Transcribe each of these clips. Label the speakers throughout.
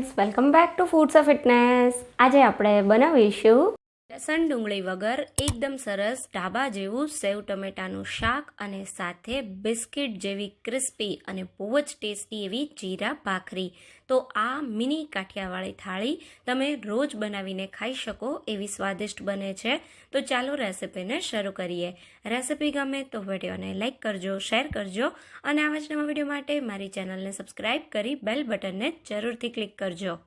Speaker 1: Friends welcome back to foods of fitness આજે આપણે બનાવીશું લસણ ડુંગળી વગર એકદમ સરસ ઢાબા જેવું સેવ ટમેટાનું શાક અને સાથે બિસ્કિટ જેવી ક્રિસ્પી અને બહુ જ ટેસ્ટી એવી જીરા ભાખરી. તો આ મિની કાઠિયાવાળી થાળી તમે રોજ બનાવીને ખાઈ શકો એવી સ્વાદિષ્ટ બને છે. તો ચાલો રેસિપીને શરૂ કરીએ. રેસિપી ગમે તો વિડીયોને લાઇક કરજો, શેર કરજો અને આવા જ નવા વીડિયો માટે મારી ચેનલને સબસ્ક્રાઈબ કરી બેલ બટનને જરૂરથી ક્લિક કરજો.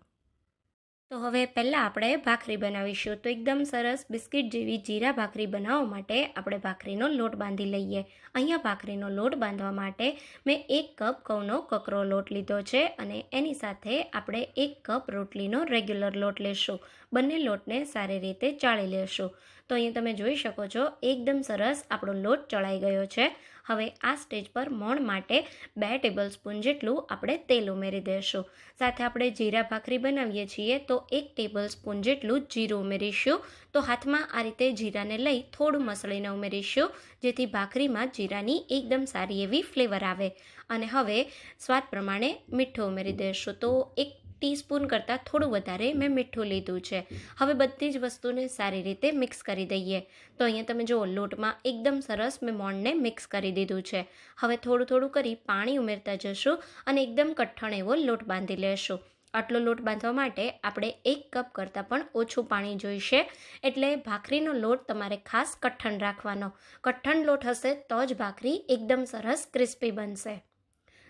Speaker 1: તો હવે પહેલાં આપણે ભાખરી બનાવીશું. તો એકદમ સરસ બિસ્કિટ જેવી જીરા ભાખરી બનાવવા માટે આપણે ભાખરીનો લોટ બાંધી લઈએ. અહીંયા ભાખરીનો લોટ બાંધવા માટે મેં એક કપ ઘઉંનો કકરો લોટ લીધો છે અને એની સાથે આપણે એક કપ રોટલીનો રેગ્યુલર લોટ લેશું. બંને લોટને સારી રીતે ચાળી લેશું. તો અહીંયા તમે જોઈ શકો છો, એકદમ સરસ આપણો લોટ ચડાઈ ગયો છે. હવે આ સ્ટેજ પર મોણ માટે બે ટેબલ સ્પૂન જેટલું આપણે તેલ ઉમેરી દઈશું સાથે આપણે જીરા ભાખરી બનાવીએ છીએ તો એક ટેબલ સ્પૂન જેટલું જીરું ઉમેરીશું. તો હાથમાં આ રીતે જીરાને લઈ થોડું મસળીને ઉમેરીશું, જેથી ભાખરીમાં જીરાની એકદમ સારી એવી ફ્લેવર આવે. અને હવે સ્વાદ પ્રમાણે મીઠું ઉમેરી દઈશું તો એક ટીસ્પૂન કરતાં થોડું વધારે મેં મીઠું લીધું છે. હવે બધી જ વસ્તુને સારી રીતે મિક્સ કરી દઈએ. તો અહીંયા તમે જુઓ, લોટમાં એકદમ સરસ મેં મોણને મિક્સ કરી દીધું છે. હવે થોડું થોડું કરી પાણી ઉમેરતા જશું અને એકદમ કઠણ એવો લોટ બાંધી લેશું. આટલો લોટ બાંધવા માટે આપણે એક કપ કરતાં પણ ઓછું પાણી જોઈશે. એટલે ભાખરીનો લોટ તમારે ખાસ કઠણ રાખવાનો. કઠણ લોટ હશે તો જ ભાખરી એકદમ સરસ ક્રિસ્પી બનશે.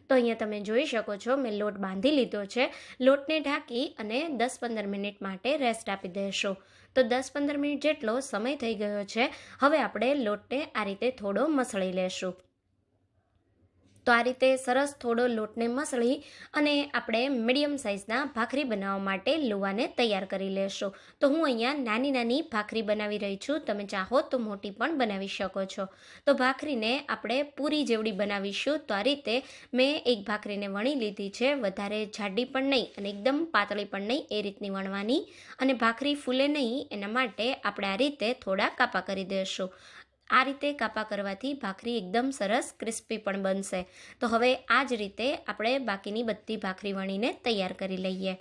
Speaker 1: તો અહીંયા તમે જોઈ શકો છો, મેં લોટ બાંધી લીધો છે. લોટને ઢાંકી અને દસ પંદર મિનિટ માટે રેસ્ટ આપી દેશો. તો દસ પંદર મિનિટ જેટલો સમય થઈ ગયો છે. હવે આપણે લોટને આ રીતે થોડો મસળી લેશું. તો આ રીતે સરસ થોડો લોટને મસળી અને આપણે મીડિયમ સાઇઝના ભાખરી બનાવવા માટે લુવાને તૈયાર કરી લેશું. તો હું અહીંયા નાની નાની ભાખરી બનાવી રહી છું. તમે ચાહો તો મોટી પણ બનાવી શકો છો. તો ભાખરીને આપણે પૂરી જેવડી બનાવીશું. તો આ રીતે મેં એક ભાખરીને વણી લીધી છે. વધારે જાડી પણ નહીં અને એકદમ પાતળી પણ નહીં એ રીતની વણવાની. અને ભાખરી ફૂલે નહીં એના માટે આપણે આ રીતે થોડા કાપા કરી દઈશું આ રીતે કાપા કરવાથી ભાખરી એકદમ સરસ ક્રિસ્પી પણ બનશે. તો હવે આ જ રીતે આપણે બાકીની બધી ભાખરી વણીને તૈયાર કરી લઈએ.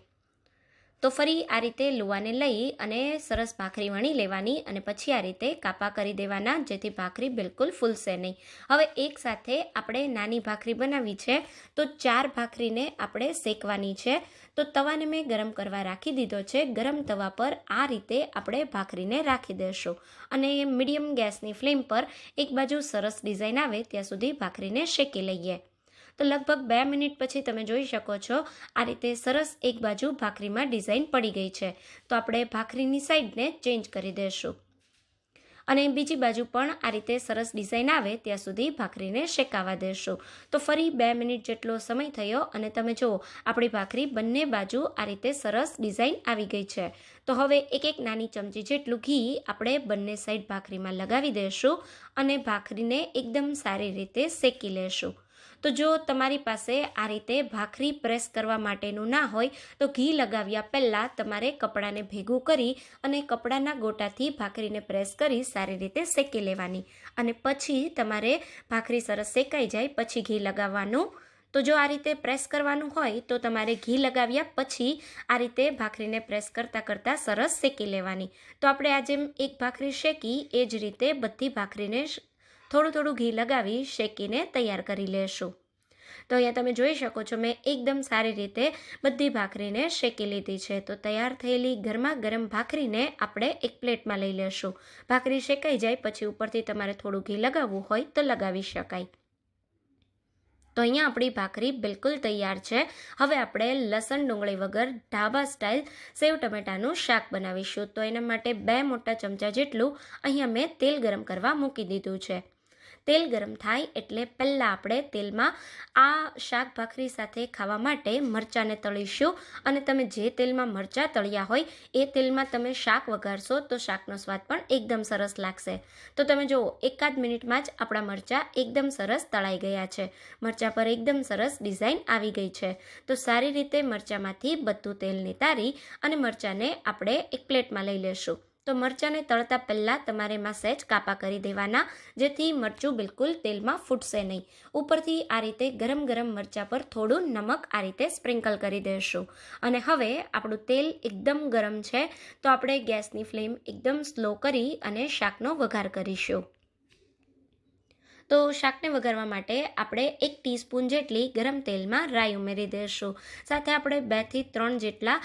Speaker 1: તો ફરી આ રીતે લુવાને લઈ અને સરસ ભાખરી વણી લેવાની અને પછી આ રીતે કાપા કરી દેવાના, જેથી ભાખરી બિલકુલ ફૂલશે નહીં. હવે એક સાથે આપણે નાની ભાખરી બનાવી છે, તો ચાર ભાખરીને આપણે શેકવાની છે. તો તવાને મેં ગરમ કરવા રાખી દીધો છે. ગરમ તવા પર આ રીતે આપણે ભાખરીને રાખી દેશું. અને મીડિયમ ગેસની ફ્લેમ પર એક બાજુ સરસ ડિઝાઇન આવે, ત્યાં સુધી ભાખરીને શેકી લઈએ. તો લગભગ બે મિનિટ પછી તમે જોઈ શકો છો, આ રીતે સરસ એક બાજુ ભાખરીમાં ડિઝાઇન પડી ગઈ છે. તો આપણે ભાખરીની સાઈડને ચેન્જ કરી દઈશું અને બીજી બાજુ પણ આ રીતે સરસ ડિઝાઇન આવે ત્યાં સુધી ભાખરીને શેકાવા દેશું. તો ફરી બે મિનિટ જેટલો સમય થયો અને તમે જુઓ, આપણી ભાખરી બંને બાજુ આ રીતે સરસ ડિઝાઇન આવી ગઈ છે. તો હવે એક એક નાની ચમચી જેટલું ઘી આપણે બંને સાઈડ ભાખરીમાં લગાવી દઈશું અને ભાખરીને એકદમ સારી રીતે શેકી લેશું. તો જો તમારી પાસે આ રીતે ભાખરી પ્રેસ કરવા માટેનું ના હોય, તો ઘી લગાવ્યા પહેલાં તમારે કપડાને ભેગું કરી અને કપડાના ગોટાથી ભાખરીને પ્રેસ કરી સારી રીતે શેકી લેવાની. અને પછી તમારે ભાખરી સરસ શેકાઈ જાય, પછી ઘી લગાવવાનું. તો જો આ રીતે પ્રેસ કરવાનું હોય, તો તમારે ઘી લગાવ્યા પછી આ રીતે ભાખરીને પ્રેસ કરતાં કરતાં સરસ શેકી લેવાની. તો આપણે આજે એક ભાખરી શેકી, એ જ રીતે બધી ભાખરીને થોડું થોડું ઘી લગાવી શેકીને તૈયાર કરી લેશું. તો અહીંયા તમે જોઈ શકો છો, મેં એકદમ સારી રીતે બધી ભાખરીને શેકી લીધી છે. તો તૈયાર થયેલી ગરમા ગરમ ભાખરીને આપણે એક પ્લેટમાં લઈ લેશું. ભાખરી શેકાઈ જાય, પછી ઉપરથી તમારે થોડું ઘી લગાવવું હોય તો લગાવી શકાય. તો અહીંયા આપણી ભાખરી બિલકુલ તૈયાર છે. હવે આપણે લસણ ડુંગળી વગર ઢાબા સ્ટાઇલ સેવ ટમેટાનું શાક બનાવીશું. તો એના માટે બે મોટા ચમચા જેટલું અહીંયા મેં તેલ ગરમ કરવા મૂકી દીધું છે. તેલ ગરમ થાય એટલે પહેલાં આપણે તેલમાં આ શાક ભાખરી સાથે ખાવા માટે મરચાંને તળીશું. અને તમે જે તેલમાં મરચાં તળ્યા હોય, એ તેલમાં તમે શાક વઘારશો તો શાકનો સ્વાદ પણ એકદમ સરસ લાગશે. તો તમે જુઓ, એકાદ મિનિટમાં જ આપણા મરચાં એકદમ સરસ તળાઈ ગયા છે. મરચાં પર એકદમ સરસ ડિઝાઇન આવી ગઈ છે. તો સારી રીતે મરચાંમાંથી બધું તેલ નિતારી અને મરચાંને આપણે એક પ્લેટમાં લઈ લેશું. તો મરચાંને તળતા પહેલાં તમારે એમાં સહેજ કાપા કરી દેવાના, જેથી મરચું બિલકુલ તેલમાં ફૂટશે નહીં. ઉપરથી આ રીતે ગરમ ગરમ મરચાં પર થોડું નમક આ રીતે સ્પ્રિંકલ કરી દેશું. અને હવે આપણું તેલ એકદમ ગરમ છે, તો આપણે ગેસની ફ્લેમ એકદમ સ્લો કરી અને શાકનો વઘાર કરીશું. તો શાકને વઘારવા માટે આપણે એક ટીસ્પૂન જેટલી ગરમ તેલમાં રાઈ ઉમેરી દઈશું સાથે આપણે બેથી ત્રણ જેટલા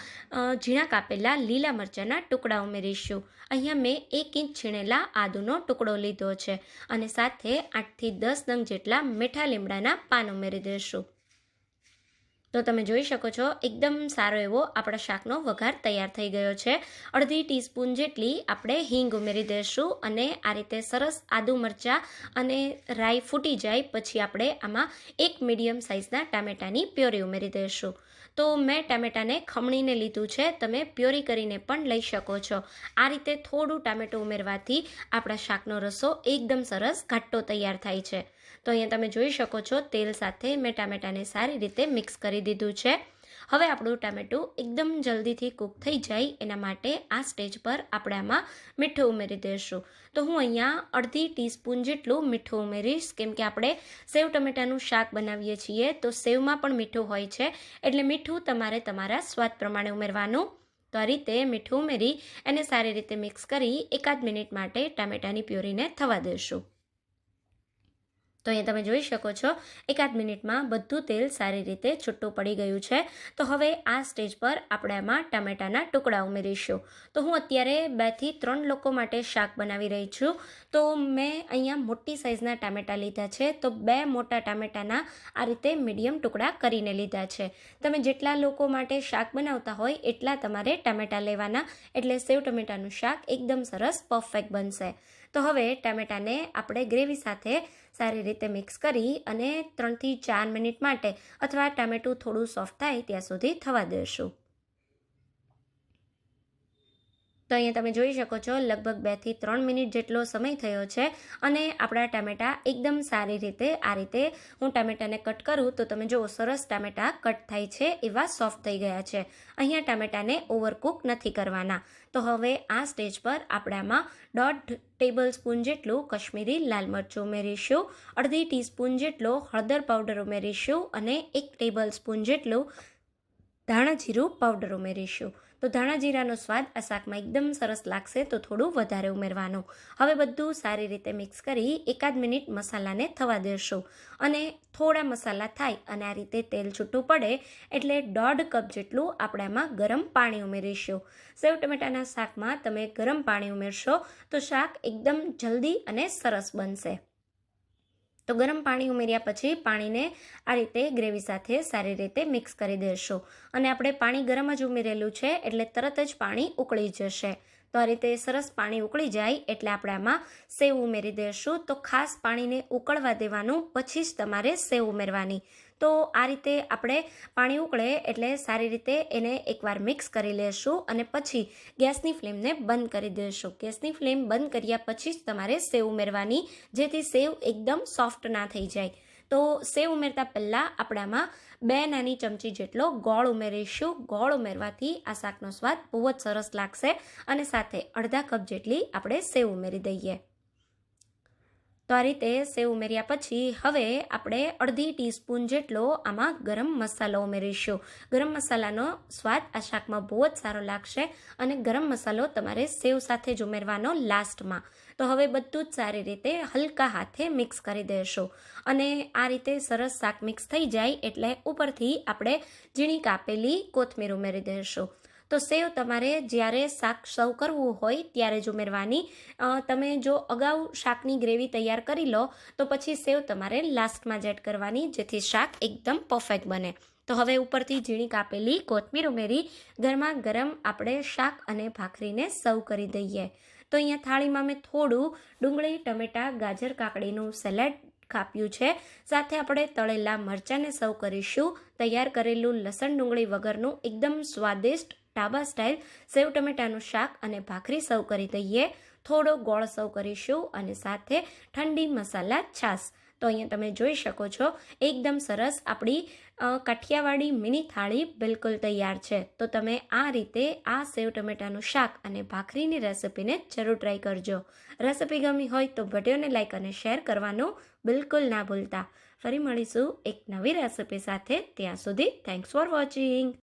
Speaker 1: ઝીણા કાપેલા લીલા મરચાંના ટુકડા ઉમેરીશું. અહીંયા મેં એક ઇંચ છીણેલા આદુનો ટુકડો લીધો છે અને સાથે આઠથી દસ નંગ જેટલા મીઠા લીમડાના પાન ઉમેરી દઈશું તો તમે જોઈ શકો છો, એકદમ સારો એવો આપણા શાકનો વઘાર તૈયાર થઈ ગયો છે. અડધી ટીસ્પૂન જેટલી આપણે હિંગ ઉમેરી દઈશું અને આ રીતે સરસ આદુ મરચાં અને રાઈ ફૂટી જાય, પછી આપણે આમાં એક મીડિયમ સાઇઝના ટામેટાની પ્યોરી ઉમેરી દઈશું તો મેં ટામેટાને ખમણીને લીધું છે. તમે પ્યોરી કરીને પણ લઈ શકો છો. આ રીતે થોડું ટામેટું ઉમેરવાથી આપણા શાકનો રસો એકદમ સરસ ઘાટો તૈયાર થાય છે. તો અહીંયા તમે જોઈ શકો છો, તેલ સાથે મેં ટામેટાને સારી રીતે મિક્સ કરી દીધું છે. હવે આપણું ટામેટું એકદમ જલ્દીથી કૂક થઈ જાય એના માટે આ સ્ટેજ પર આપણે આમાં મીઠું ઉમેરી દઈશું તો હું અહીંયા અડધી ટીસ્પૂન જેટલું મીઠું ઉમેરીશ. કેમ કે આપણે સેવ ટમેટાનું શાક બનાવીએ છીએ તો સેવમાં પણ મીઠું હોય છે. એટલે મીઠું તમારે તમારા સ્વાદ પ્રમાણે ઉમેરવાનું. તો આ રીતે મીઠું ઉમેરી એને સારી રીતે મિક્સ કરી એકાદ મિનિટ માટે ટામેટાની પ્યોરીને થવા દઈશું તો અહીંયા તમે જોઈ શકો છો, એકાદ મિનિટમાં બધું તેલ સારી રીતે છૂટું પડી ગયું છે. તો હવે આ સ્ટેજ પર આપણે આમાં ટામેટાના ટુકડા ઉમેરીશું. તો હું અત્યારે બેથી ત્રણ લોકો માટે શાક બનાવી રહી છું. તો મેં અહીંયા મોટી સાઇઝના ટામેટાં લીધા છે. તો બે મોટા ટામેટાના આ રીતે મીડિયમ ટુકડા કરીને લીધા છે. તમે જેટલા લોકો માટે શાક બનાવતા હોય એટલા તમારે ટામેટાં લેવાના. એટલે સેવ ટમેટાનું શાક એકદમ સરસ પરફેક્ટ બનશે. તો હવે ટામેટાને આપણે ગ્રેવી સાથે સારી રીતે મિક્સ કરી અને ત્રણથી ચાર મિનિટ માટે અથવા ટામેટું થોડું સોફ્ટ થાય ત્યાં સુધી થવા દેશું. તો અહીંયા તમે જોઈ શકો છો, લગભગ બેથી ત્રણ મિનિટ જેટલો સમય થયો છે અને આપણા ટામેટાં એકદમ સારી રીતે, આ રીતે હું ટામેટાને કટ કરું તો તમે જુઓ, સરસ ટામેટા કટ થાય છે, એવા સોફ્ટ થઈ ગયા છે. અહીંયા ટામેટાને ઓવરકુક નથી કરવાના. તો હવે આ સ્ટેજ પર આપણામાં દોઢ ટેબલ સ્પૂન જેટલું કશ્મીરી લાલ મરચું ઉમેરીશું, અડધી ટીસ્પૂન જેટલો હળદર પાવડર ઉમેરીશું અને એક ટેબલ સ્પૂન જેટલું ધાણા જીરું પાવડર ઉમેરીશું. તો ધાણા જીરાનો સ્વાદ આ શાકમાં એકદમ સરસ લાગશે તો થોડું વધારે ઉમેરવાનું. હવે બધું સારી રીતે મિક્સ કરી એકાદ મિનિટ મસાલાને થવા દેશું. અને થોડા મસાલા થાય અને આ રીતે તેલ છૂટું પડે એટલે દોઢ કપ જેટલું આપણે આમાં ગરમ પાણી ઉમેરીશું. સેવ ટમેટાના શાકમાં તમે ગરમ પાણી ઉમેરશો તો શાક એકદમ જલ્દી અને સરસ બનશે. તો ગરમ પાણી ઉમેર્યા પછી પાણીને આ રીતે ગ્રેવી સાથે સારી રીતે મિક્સ કરી દેશો. અને આપણે પાણી ગરમ જ ઉમેરેલું છે એટલે તરત જ પાણી ઉકળી જશે. તો આ રીતે સરસ પાણી ઉકળી જાય એટલે આપણે આમાં સેવ ઉમેરી દઈશું તો ખાસ પાણીને ઉકળવા દેવાનું, પછી જ તમારે સેવ ઉમેરવાની. તો આ રીતે આપણે પાણી ઉકળે એટલે સારી રીતે એને એકવાર મિક્સ કરી લેશું અને પછી ગેસની ફ્લેમને બંધ કરી દેશું. ગેસની ફ્લેમ બંધ કર્યા પછી જ તમારે સેવ ઉમેરવાની, જેથી સેવ એકદમ સોફ્ટ ના થઈ જાય. તો સેવ ઉમેરતા પહેલાં આપણામાં બે નાની ચમચી જેટલો ગોળ ઉમેરીશું. ગોળ ઉમેરવાથી આ શાકનો સ્વાદ બહુ જ સરસ લાગશે અને સાથે અડધા કપ જેટલી આપણે સેવ ઉમેરી દઈએ. તો આ રીતે સેવ ઉમેર્યા પછી હવે આપણે અડધી ટીસ્પૂન જેટલો આમાં ગરમ મસાલો ઉમેરીશું. ગરમ મસાલાનો સ્વાદ આ શાકમાં બહુ જ સારો લાગશે અને ગરમ મસાલો તમારે સેવ સાથે જ ઉમેરવાનો લાસ્ટમાં. તો હવે બધું જ સારી રીતે હલકા હાથે મિક્સ કરી દેશું. અને આ રીતે સરસ શાક મિક્સ થઈ જાય એટલે ઉપરથી આપણે ઝીણી કાપેલી કોથમીર ઉમેરી દઈશું તો સેવ તમારે જ્યારે શાક સર્વ કરવું હોય ત્યારે જ ઉમેરવાની. તમે જો અગાઉ શાકની ગ્રેવી તૈયાર કરી લો, તો પછી સેવ તમારે લાસ્ટમાં જ એડ કરવાની, જેથી શાક એકદમ પરફેક્ટ બને. તો હવે ઉપરથી ઝીણી કાપેલી કોથમીર ઉમેરી ગરમા ગરમ આપણે શાક અને ભાખરીને સર્વ કરી દઈએ. તો અહીંયા થાળીમાં મેં થોડું ડુંગળી, ટમેટાં, ગાજર, કાકડીનું સેલેડ કાપ્યું છે. સાથે આપણે તળેલા મરચાંને સર્વ કરીશું. તૈયાર કરેલું લસણ ડુંગળી વગરનું એકદમ સ્વાદિષ્ટ ઢાબા સ્ટાઇલ, સેવ ટમેટાનું શાક અને ભાખરી સર્વ કરી દઈએ. થોડો ગોળ સર્વ કરીશું અને સાથે ઠંડી મસાલા છાશ. તો અહીંયા તમે જોઈ શકો છો, એકદમ સરસ આપણી કાઠિયાવાડી મિની થાળી બિલકુલ તૈયાર છે. તો તમે આ રીતે આ સેવ ટમેટાનું શાક અને ભાખરીની રેસિપીને જરૂર ટ્રાય કરજો. રેસિપી ગમી હોય તો વિડીયોને લાઇક અને શેર કરવાનું બિલકુલ ના ભૂલતા. ફરી મળીશું એક નવી રેસિપી સાથે. ત્યાં સુધી થેન્ક્સ ફોર વોચિંગ